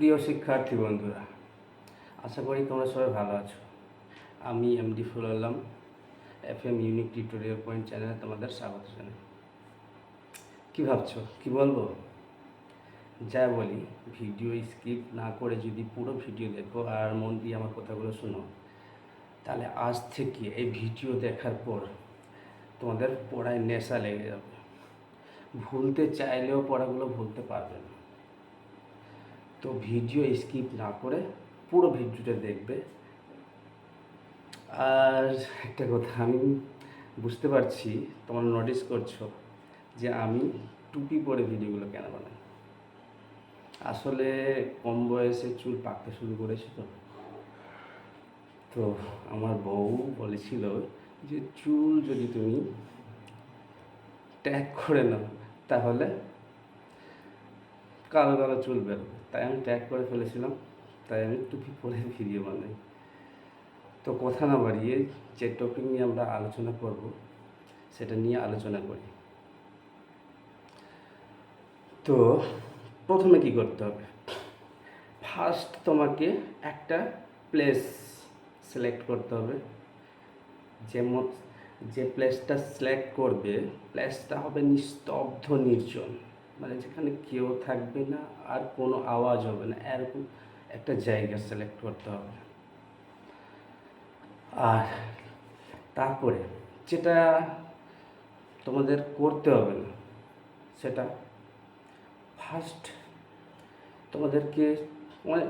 প্রিয় শিক্ষার্থী বন্ধুরা, আশা করি তোমরা সবাই ভালো আছো। আমি MD Phul Alam F M unique tutorial point চ্যানেলে তোমাদের স্বাগত জানাই। কী ভাবছ? কী বলব? যা বলি, ভিডিও স্কিপ না করে যদি পুরো ভিডিও দেখো আর মন দিয়ে আমার কথাগুলো শোনো, তাহলে আজ থেকে এই ভিডিও দেখার পর তোমাদের পড়ায় নেশা লেগে যাবে। ভুলতে চাইলেও পড়াগুলো ভুলতে পারবে না। তো ভিডিও স্কিপ না করে পুরো ভিডিওটা দেখবে। আর একটা কথা, আমি বুঝতে পারছি, তোমরা নোটিস করছ যে আমি টুপি পরে ভিডিওগুলো কেন বানাই? আসলে কম বয়সে চুল পাকতে শুরু করেছি তো। তো আমার বউ বলেছিল যে চুল যদি তুমি ট্যাগ করে নাও, তাহলে কালো কালো চুল বেরোবে তাই আমি ট্যাগ করে ফেলেছিলাম, তাই আমি টুপি পরে ভিডিও বানাই। তো কথা না বাড়িয়ে যে টপিক নিয়ে আমরা আলোচনা করব, সেটা নিয়ে আলোচনা করি। তো প্রথমে কি করতে হবে? ফার্স্ট তোমাকে একটা প্লেস সিলেক্ট করতে হবে। যেমন যে প্লেসটা সিলেক্ট করবে প্লেসটা হবে নিস্তব্ধ নির্জন। মানে যেখানে কেউ থাকবে না আর কোনো আওয়াজ হবে না, এরকম একটা জায়গা সিলেক্ট করতে হবে। আর তারপরে যেটা তোমাদের করতে হবে না, সেটা ফার্স্ট তোমাদেরকে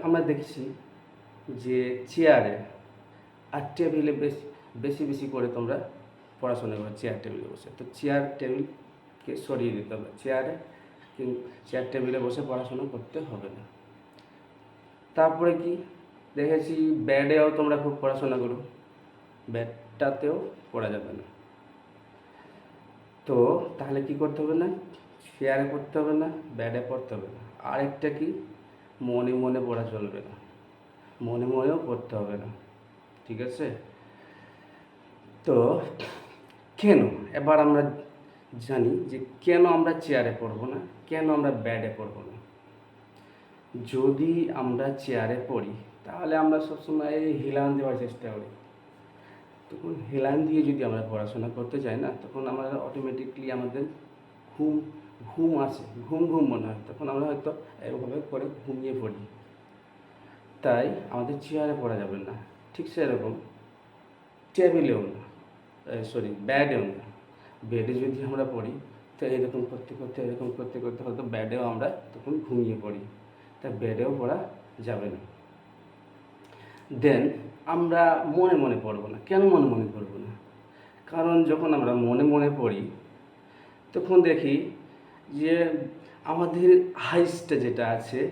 আমরা দেখেছি যে চেয়ারে আর টেবিলে বেশি বেশি বেশি করে তোমরা পড়াশোনা করো চেয়ার টেবিলে বসে। তো চেয়ার টেবিলকে সরিয়ে দিতে হবে। চেয়ারে চেয়ার টেবিলে বসে পড়াশোনা করতে হবে না। তারপরে কি? দেখেছি ব্যাডেও তোমরা খুব পড়াশোনা করো। ব্যাডটাতেও পড়া যাবে না। তো তাহলে কি করতে হবে না? চেয়ারে পড়তে হবে না ব্যাডে পড়তে হবে না। আরেকটা কি? মনে মনে পড়া চলবে না। মনে মনেও পড়তে হবে না। ঠিক আছে? তো কেন? এবার আমরা জানি যে কেন আমরা চেয়ারে পড়ব না, কেন আমরা ব্যাডে পড়ব না। যদি আমরা চেয়ারে পড়ি, তাহলে আমরা সবসময় হিলান দেওয়ার চেষ্টা করি। তখন হেলান দিয়ে যদি আমরা পড়াশোনা করতে যাই না, তখন আমরা অটোমেটিকলি আমাদের ঘুম ঘুম আসে, ঘুম ঘুম মনে হয়। তখন আমরা হয়তো এভাবে করে ঘুমিয়ে পড়ি। তাই আমাদের চেয়ারে পড়া যাবে না। ঠিক সেরকম টেবিলেও না সরি ব্যাডেও না। বেডে যদি আমরা পড়ি, তো এরকম করতে করতে, এরকম করতে করতে হয়তো ব্যাডেও আমরা তখন ঘুমিয়ে পড়ি। তা বেডেও পড়া যাবে না। দেন আমরা মনে মনে পড়ব না। কেন মনে মনে পড়ব না? কারণ যখন আমরা মনে মনে পড়ি, তখন দেখি যে আমাদের হাইসটা যেটা আছে,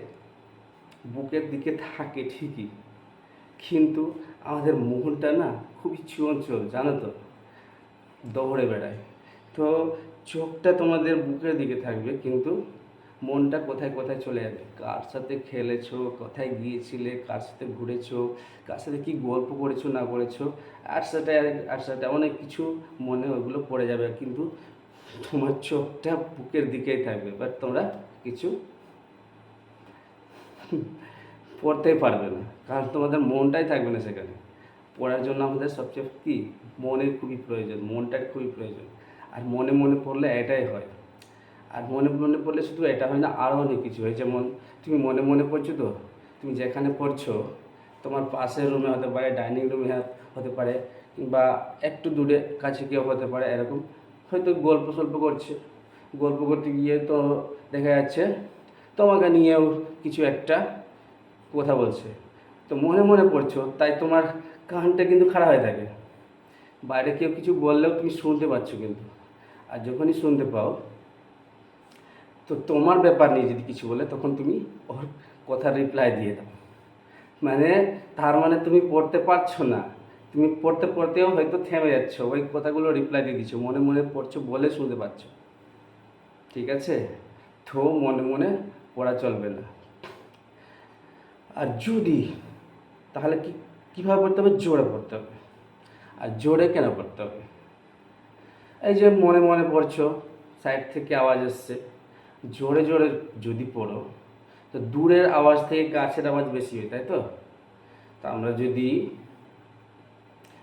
বুকের দিকে থাকে ঠিকই, কিন্তু আমাদের মনটা না খুবই চঞ্চল, জানো তো? দৌড়ে বেড়ায়। তো চোখটা তোমাদের বুকের দিকে থাকবে, কিন্তু মনটা কোথায় কোথায় চলে যাবে? কার সাথে খেলেছো? কোথায় গিয়েছিলে? কার সাথে ঘুরেছো? কার সাথে কী গল্প করেছ, না করেছ? আর সাথে আর সাথে অনেক কিছু মনে ওগুলো পড়ে যাবে, কিন্তু তোমার চোখটা বুকের দিকেই থাকবে বাট তোমরা কিছু পড়তেই পারবে না, কারণ তোমাদের মনটাই থাকবে না সেখানে। পড়ার জন্য আমাদের সবচেয়ে কি? মনের খুবই প্রয়োজন মনটার খুবই প্রয়োজন। আর মনে মনে পড়লে এটাই হয়। আর মনে মনে পড়লে শুধু এটা হয় না আরও অনেক কিছু হয়। যেমন, তুমি মনে মনে পড়ছো তো? তুমি যেখানে পড়ছো, তোমার পাশের রুমে হতে পারে, ডাইনিং রুমে হতে পারে, কিংবা একটু দূরে কাছে কেউ হতে পারে, এরকম হয়তো গল্প সল্প করছে। গল্প করতে গিয়ে তো দেখা যাচ্ছে, তোমাকে নিয়েও কিছু একটা কথা বলছে। তো মনে মনে পড়ছো, তাই তোমার কানটা কিন্তু খারাপ হয়ে থাকে। বাইরে কেউ কিছু বললেও তুমি শুনতে পাচ্ছ কিন্তু। আর যখনই শুনতে পাও, তো তোমার ব্যাপার নিয়ে যদি কিছু বলে, তখন তুমি ওর কথা রিপ্লাই দিয়ে দাও। মানে তার মানে তুমি পড়তে পারছ না। তুমি পড়তে পড়তেও হয়তো থেমে যাচ্ছ, ওই কথাগুলো রিপ্লাই দিয়ে দিচ্ছ, মনে মনে পড়ছো বলে শুনতে পাচ্ছ। ঠিক আছে? তো মনে মনে পড়া চলবে না। আর যদি, তাহলে কি, কীভাবে পড়তে হবে? জোরে পড়তে হবে। আর জোরে কেন পড়তে হবে? এই যে মনে মনে পড়ছো সাইড থেকে আওয়াজ আসছে জোরে জোরে যদি পড়ো, তো দূরের আওয়াজ থেকে কাছের আওয়াজ বেশি হয়, তাই তো? তা আমরা যদি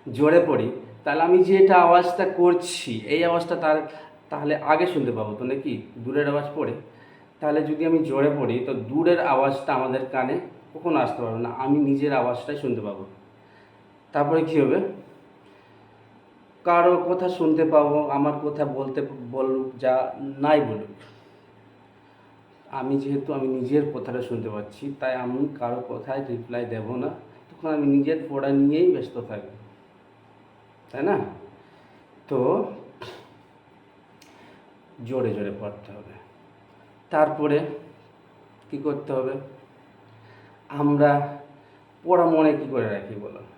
জোরে পড়ি, তাহলে আমি যে এটা আওয়াজটা করছি, এই আওয়াজটা তার, তাহলে আগে শুনতে পাবো তো নাকি? দূরের আওয়াজ পড়ে। তাহলে যদি আমি জোরে পড়ি, তো দূরের আওয়াজটা আমাদের কানে কখনো আসতে পারবে না, আমি নিজের আওয়াজটাই শুনতে পাবো। তারপরে কী হবে? কারও কথা শুনতে পাবো, আমার কথা বলতে বলুক, যা নাই বলুক। আমি যেহেতু আমি নিজের কথাটা শুনতে পাচ্ছি, তাই আমি কারও কথায় রিপ্লাই দেব না। তখন আমি নিজের পড়া নিয়েই ব্যস্ত থাকব। তাই না? তো জোরে জোরে পড়তে হবে। তারপরে কি করতে হবে? আমরা পড়া মনে কি করে রাখি বলো?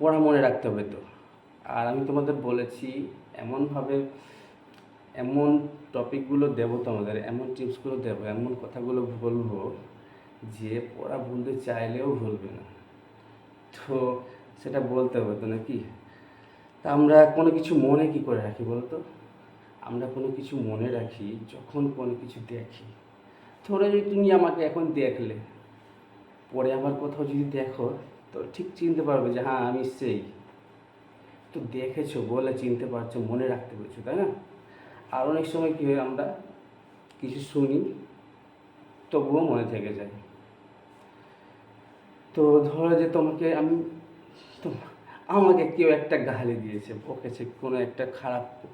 পড়া মনে রাখতে হবে তো। আর আমি তোমাদের বলেছি, এমনভাবে এমন টপিকগুলো দেবো তোমাদের, এমন টিপসগুলো দেবো, এমন কথাগুলো বলব যে পড়া ভুলতে চাইলেও ভুলবে না। তো সেটা বলতে হবে তো নাকি? তা আমরা কোনো কিছু মনে কি করে রাখি বলতো? আমরা কোনো কিছু মনে রাখি যখন কোনো কিছু দেখি। ধরো যদি তুমি আমাকে এখন দেখলে, পরে আমার কোথাও যদি দেখো তো ঠিক চিনতে পারবে যে হ্যাঁ আমি সেই। তো দেখেছ, বলে চিনতে পারছ, মনে রাখতে পেরেছ, তাই না? আর অনেক সময় কী হয় আমরা, কিছু শুনি, তবুও মনে থেকে যায়। তো ধরো যে তোমাকে আমি আমাকে কেউ একটা গালি দিয়েছে, বকেছে, কোনো একটা খারাপ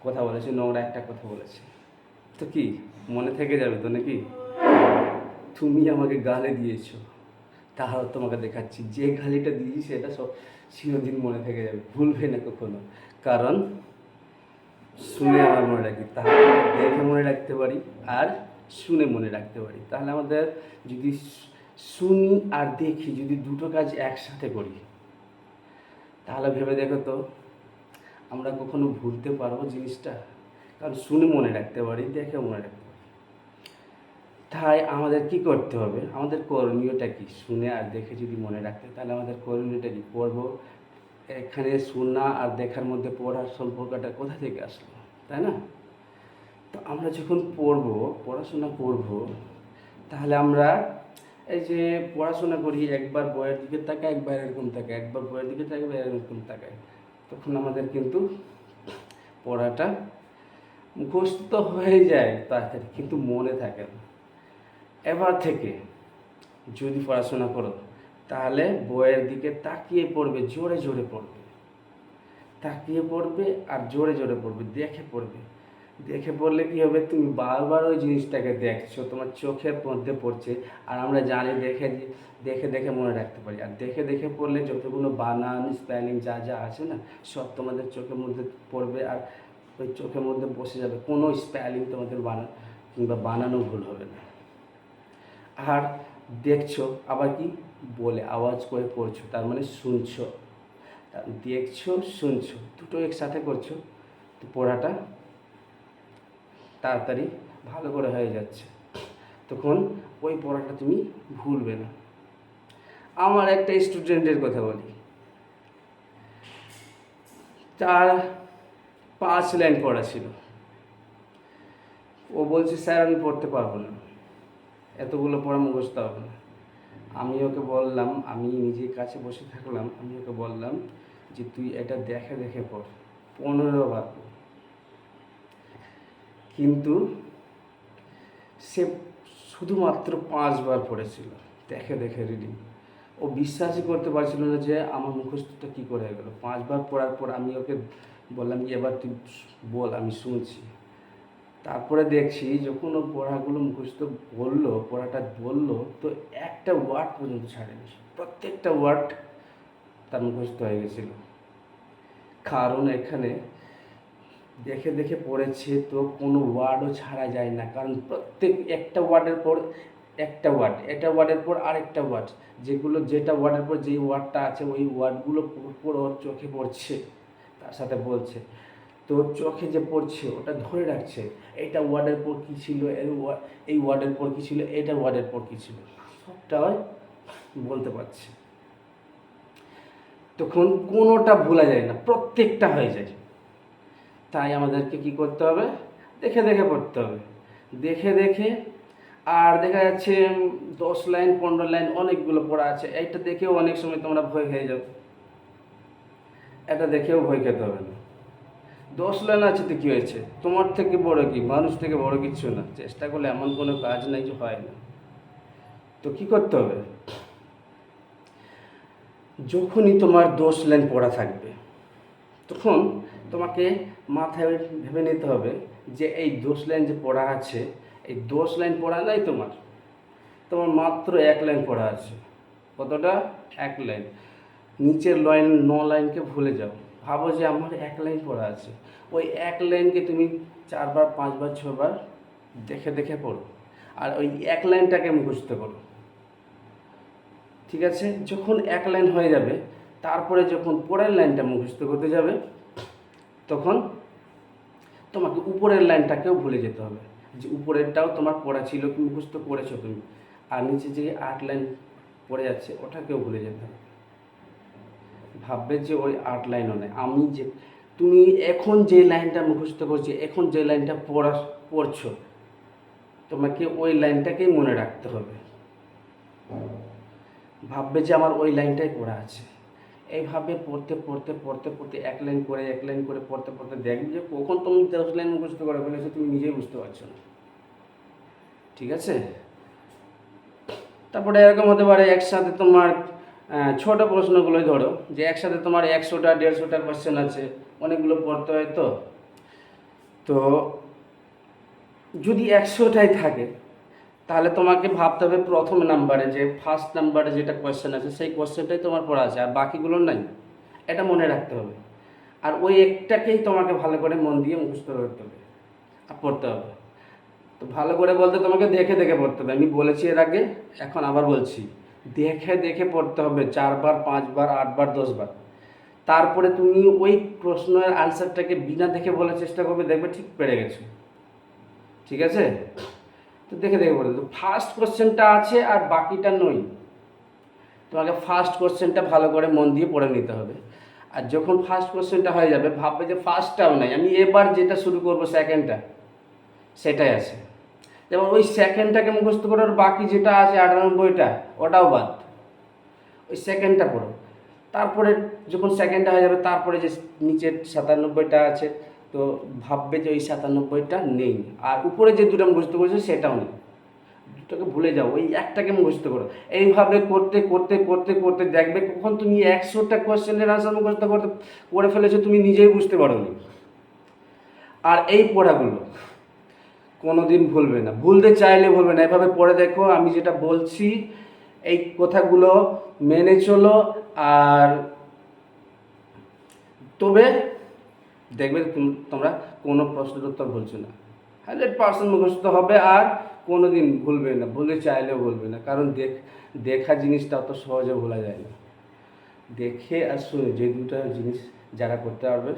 কথা বলেছে, নোংরা একটা কথা বলেছে। তো কি, মনে থেকে যাবে তো নাকি? তুমি আমাকে গালি দিয়েছ। তাহলে তোমাকে দেখাচ্ছি। যে গালিটা দিয়েছি সেটা সব চিরদিন মনে থেকে যাবে। ভুলবে না কখনো। কারণ শুনে আমার মনে রাখি। তাহলে দেখে মনে রাখতে পারি আর শুনে মনে রাখতে পারি। তাহলে আমাদের যদি শুনি আর দেখি, যদি দুটো কাজ একসাথে করি, তাহলে ভেবে দেখো তো, আমরা কখনো ভুলতে পারব জিনিসটা। কারণ শুনে মনে রাখতে পারি, দেখে মনে রাখতে তাই আমাদের কি করতে হবে? আমাদের করণীয়টা কি? শুনে আর দেখে যদি মনে রাখতে, তাহলে আমাদের করণীয়টা কি? পড়ব এখানে শোনা আর দেখার মধ্যে পড়ার সম্পর্কটা কোথা থেকে আসলো? তাই না? তো আমরা যখন পড়ব, পড়াশোনা করব, তাহলে আমরা এই যে পড়াশোনা করি, একবার বইয়ের দিকে তাকায়, একবার এরকম তাকায়, একবার বইয়ের দিকে তাকায়, একবার এরকম তাকায়, তখন আমাদের কিন্তু পড়াটা মুখস্থ হয়ে যায় তাড়াতাড়ি, কিন্তু মনে থাকে না। এবার থেকে যদি পড়াশোনা করো, তাহলে বইয়ের দিকে তাকিয়ে পড়বে, জোরে জোরে পড়বে। তাকিয়ে পড়বে আর জোরে জোরে পড়বে, দেখে পড়বে। দেখে পড়লে কি হবে? তুমি বারবার ওই জিনিসটাকে দেখছ, তোমার চোখের মধ্যে পড়ছে। আর আমরা জানি, দেখে দেখে দেখে মনে রাখতে পারি। আর দেখে দেখে পড়লে যতগুলো বানান স্পেলিং যা যা আছে না, সব তোমাদের চোখের মধ্যে পড়বে আর ওই চোখের মধ্যে বসে যাবে। কোনো স্পেলিং তোমাদের বানান কিংবা বানানো ভুল হবে না। আর দেখছ, আবার কি? বলে, আওয়াজ করে পড়ছো, তার মানে শুনছো। দেখছ, শুনছো, দুটো একসাথে করছ, তো পড়াটা তাড়াতাড়ি ভালো করে হয়ে যাচ্ছে। তখন ওই পড়াটা তুমি ভুলবে না। আমার একটা স্টুডেন্টের কথা বলি। তার পাঁচ লাইন পড়া ছিল। ও বলছে, স্যার, আমি পড়তে পারব না। এতগুলো পড়া মুখস্থ হবে না। আমি ওকে বললাম, আমি নিজের কাছে বসে থাকলাম, আমি ওকে বললাম যে, তুই এটা দেখে দেখে পড়, পনেরো বার কিন্তু সে শুধুমাত্র পাঁচবার পড়েছিল, দেখে দেখে রিডিং ও বিশ্বাসই করতে পারছিল না যে, আমার মুখস্থটা কী করে গেলো। পাঁচবার পড়ার পর আমি ওকে বললাম যে এবার তুই বল, আমি শুনছি। তারপরে দেখছি যখন ও পড়াগুলো মুখস্থ বলল, পড়াটা বলল, তো একটা ওয়ার্ড পর্যন্ত ছাড়েনি। প্রত্যেকটা ওয়ার্ড তার মুখস্থ হয়ে গেছিল। কারণ এখানে দেখে দেখে পড়েছে তো কোনো ওয়ার্ডও ছাড়া যায় না। কারণ প্রত্যেক একটা ওয়ার্ডের পর একটা ওয়ার্ড এটা ওয়ার্ডের পর আরেকটা ওয়ার্ড যেগুলো যেটা ওয়ার্ডের পর যেই ওয়ার্ডটা আছে, ওই ওয়ার্ডগুলো পর ওর চোখে পড়ছে, তার সাথে বলছে। তো চোখে যে পড়ছে, ওটা ধরে রাখছে এইটা ওয়ার্ডের পর কী ছিল, এর এই ওয়ার্ডের পর কী ছিল, এটা ওয়ার্ডের পর কী ছিল সবটাই বলতে পারছে। তখন কোনোটা ভোলা যায় না, প্রত্যেকটা হয়ে যায়। তাই আমাদেরকে কি করতে হবে? দেখে দেখে পড়তে হবে। দেখে দেখে, আর দেখা যাচ্ছে দশ লাইন, পনেরো লাইন অনেকগুলো পড়া আছে এইটা দেখেও অনেক সময় তোমরা ভয় খেয়ে যাও। এটা দেখেও ভয় খেতে হবে না। দশ লাইন আছে তো কী হয়েছে? তোমার থেকে বড় কি? মানুষ থেকে বড় কিছু না। চেষ্টা করলে এমন কোনো কাজ নাই যে হয় না। তো কি করতে হবে? যখনই তোমার দশ লাইন পড়া থাকবে, তখন তোমাকে মাথায় ভেবে নিতে হবে যে এই দশ লাইন যে পড়া আছে, এই দশ লাইন পড়া নাই তোমার। তোমার মাত্র এক লাইন পড়া আছে। কতটা? এক লাইন। নিচের লাইন, ন লাইনকে ভুলে যাও। ভাবো যে আমার এক লাইন পড়া আছে। ওই এক লাইনকে তুমি চারবার, পাঁচবার, ছবার দেখে দেখে পড়ো। আর ওই এক লাইনটাকে মুখস্থ করো। ঠিক আছে? যখন এক লাইন হয়ে যাবে, তারপরে যখন পরের লাইনটা মুখস্থ করতে যাবে, তখন তোমাকে উপরের লাইনটাকেও ভুলে যেতে হবে। যে উপরেরটাও তোমার পড়া ছিল কি মুখস্থ করেছ তুমি। আর নিচে যে আট লাইন পড়ে যাচ্ছে, ওটাকেও ভুলে যেতে হবে। ভাববে যে ওই আট লাইনও নেই। আমি যে, তুমি এখন যে লাইনটা মুখস্থ করছ, এখন যে লাইনটা পড়া, পড়ছো, তোমাকে ওই লাইনটাকেই মনে রাখতে হবে। ভাববে যে আমার ওই লাইনটাই পড়া আছে। এইভাবে পড়তে পড়তে পড়তে পড়তে এক লাইন করে, এক লাইন করে পড়তে পড়তে দেখবে যে কখন তুমি দশ লাইন মুখস্থ করে ফেলেছো, তুমি নিজেই বুঝতে পারছ না। ঠিক আছে? তারপরে এরকম হতে পারে একসাথে তোমার ছোট প্রশ্নগুলোই ধরো, যে একসাথে তোমার একশোটা, দেড়শোটা কোয়েশ্চেন আছে, অনেকগুলো পড়তে হয় তো? তো যদি একশোটাই থাকে, তাহলে তোমাকে ভাবতে হবে প্রথম নাম্বারে যে ফার্স্ট নাম্বারে যেটা কোয়েশ্চেন আছে, সেই কোয়েশ্চেনটাই তোমার পড়া আছে, আর বাকিগুলো নাই। এটা মনে রাখতে হবে। আর ওই একটাকেই তোমাকে ভালো করে মন দিয়ে মুখস্থ করতে হবে, আর পড়তে হবে। তো ভালো করে বলতে তোমাকে দেখে দেখে পড়তে হবে। আমি বলেছি এর আগে, এখন আবার বলছি। দেখে দেখে পড়তে হবে, চারবার, পাঁচবার, আটবার, দশবার। তারপরে তুমি ওই প্রশ্নের আনসারটাকে বিনা দেখে বলার চেষ্টা করবে, দেখবে ঠিক পেরে গেছো। ঠিক আছে? তো দেখে দেখে তো ফার্স্ট কোশ্চেনটা আছে আর বাকিটা নই তোমাকে ফার্স্ট কোশ্চেনটা ভালো করে মন দিয়ে পড়ে নিতে হবে। আর যখন ফার্স্ট কোশ্চেনটা হয়ে যাবে, ভাববে যে ফার্স্টটাও নাই। আমি এবার যেটা শুরু করব সেকেন্ডটা সেটাই আছে। যেমন ওই সেকেন্ডটাকে মুখস্থ করার বাকি যেটা আছে আটানব্বইটা, ওটাও বাদ। ওই সেকেন্ডটা পড়ো। তারপরে যখন সেকেন্ডটা হয়ে যাবে, তারপরে যে নিচের সাতানব্বইটা আছে, তো ভাববে যে ওই সাতানব্বইটা নেই। আর উপরে যে দুটো মুখস্থ করেছে, সেটাও নেই। দুটোকে ভুলে যাও, ওই একটাকে মুখস্থ করো। এইভাবে করতে করতে করতে করতে দেখবে কখন তুমি একশোটা কোয়েশ্চেনের আনসার মুখস্থ করতে, করে ফেলেছো, তুমি নিজেই বুঝতে পারো আর এই পড়াগুলো কোনোদিন ভুলবে না। ভুলতে চাইলে ভুলবে না। এভাবে পড়ে দেখো, আমি যেটা বলছি, এই কথাগুলো মেনে চলো আর তবে দেখবে তুম- তোমরা কোনো প্রশ্নের উত্তর ভুলছো না। হান্ড্রেড পার্সেন্ট মুখস্থ হবে আর কোনো দিন ভুলবে না। ভুলতে চাইলেও ভুলবে না। কারণ দেখ, দেখা জিনিসটা অত সহজে ভোলা যায় না। দেখে আর শুনে যে দুটো জিনিস যারা করতে পারবে,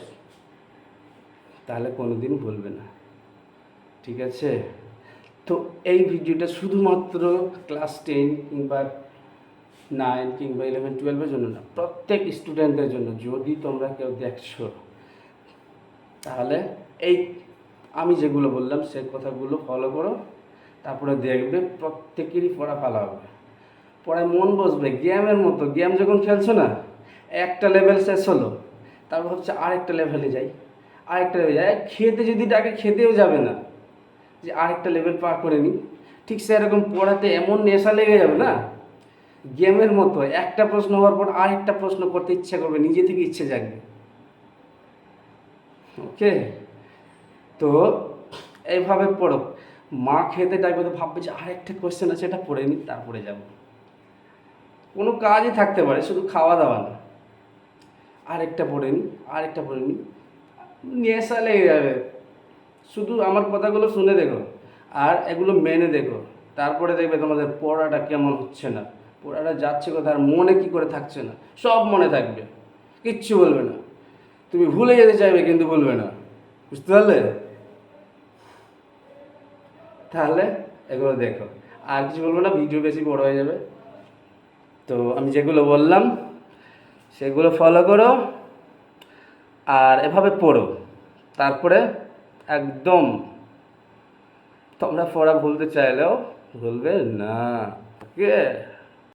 তাহলে কোনো দিন ভুলবে না। ঠিক আছে? তো এই ভিডিওটা শুধুমাত্র ক্লাস টেন কিংবা নাইন কিংবা ইলেভেন টুয়েলভের জন্য না, প্রত্যেক স্টুডেন্টদের জন্য, যদি তোমরা কেউ দেখছ। তাহলে এই আমি যেগুলো বললাম, সে কথাগুলো ফলো করো, তারপরে দেখবে প্রত্যেকেরই পড়া ভালো হবে। পড়ায় মন বসবে গেমের মতো। গেম যখন খেলছো না, একটা লেভেল শেষ হলো, তারপর হচ্ছে আরেকটা লেভেলে যাই, আরেকটা লেভেল যাই। খেতে যদি ডাকে খেতেও যাবে না। যে আরেকটা লেভেল পার করে নিই। ঠিক সেরকম পড়াতে এমন নেশা লেগে যাবে না? গেমের মতো একটা প্রশ্ন হওয়ার পর আরেকটা প্রশ্ন করতে ইচ্ছা করবে, নিজে থেকে ইচ্ছে জাগবে। ওকে তো এইভাবে পড়ো। মা খেতে ডাকবে তো ভাববে যে আরেকটা কোয়েশ্চেন আছে, এটা পড়ে নিই তারপরে যাব। কোনো কাজই থাকতে পারে, শুধু খাওয়া দাওয়া না। আরেকটা পড়ে নিই আরেকটা পড়ে নিই নেশা লেগে যাবে। শুধু আমার কথাগুলো শুনে দেখো, আর এগুলো মেনে দেখো। তারপরে দেখবে তোমাদের পড়াটা কেমন হচ্ছে না। পড়াটা যাচ্ছে কোথায় আর মনে কি করে থাকছে না। সব মনে থাকবে। কিচ্ছু বলবে না। তুমি ভুলে যেতে চাইবে কিন্তু ভুলবে না। বুঝতে পারলে? তাহলে এগুলো দেখো। আর কিছু বলব না, ভিডিও বেশি বড় হয়ে যাবে। তো আমি যেগুলো বললাম, সেগুলো ফলো করো। আর এভাবে পড়ো। তারপরে একদম। তোমরা পড়া ভুলতে চাইলেও ভুলবে না। ওকে